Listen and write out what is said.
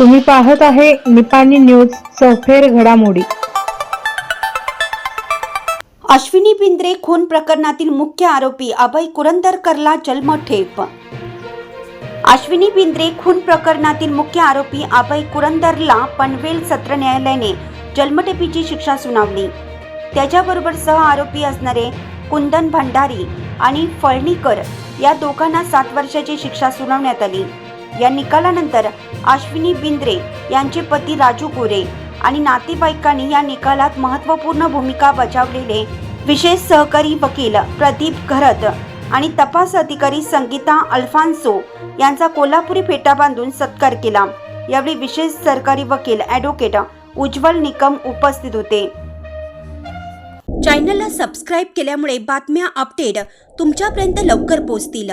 तुम्ही पाहत आहे निपाणी न्यूज चौफेर घडामोडी. अश्विनी पिंद्रे खून प्रकरणातील मुख्य आरोपी अभय कुरंदरकरला जन्मठेप अश्विनी पिंद्रे खून प्रकरणातील मुख्य आरोपी अभय कुरंदरला पनवेल सत्र न्यायालयाने जन्मठेपीची शिक्षा सुनावली. त्याच्याबरोबर सह आरोपी असणारे कुंदन भंडारी आणि फळणीकर या दोघांना सात वर्षाची शिक्षा सुनावण्यात आली. या निकालानंतर अश्विनी बिंद्रे यांचे पती राजू गोरे आणि नातेवाईकांनी या निकालात महत्त्वपूर्ण भूमिका बजावलेले विशेष सहकारी वकील प्रदीप घरत आणि तपास अधिकारी संगीता अल्फान्सो यांचा कोल्हापुरी फेटा बांधून सत्कार केला. यावेळी विशेष सरकारी वकील ॲडव्होकेट उज्ज्वल निकम उपस्थित होते. चॅनलला सबस्क्राईब केल्यामुळे बातम्या अपडेट तुमच्यापर्यंत लवकर पोहोचतील.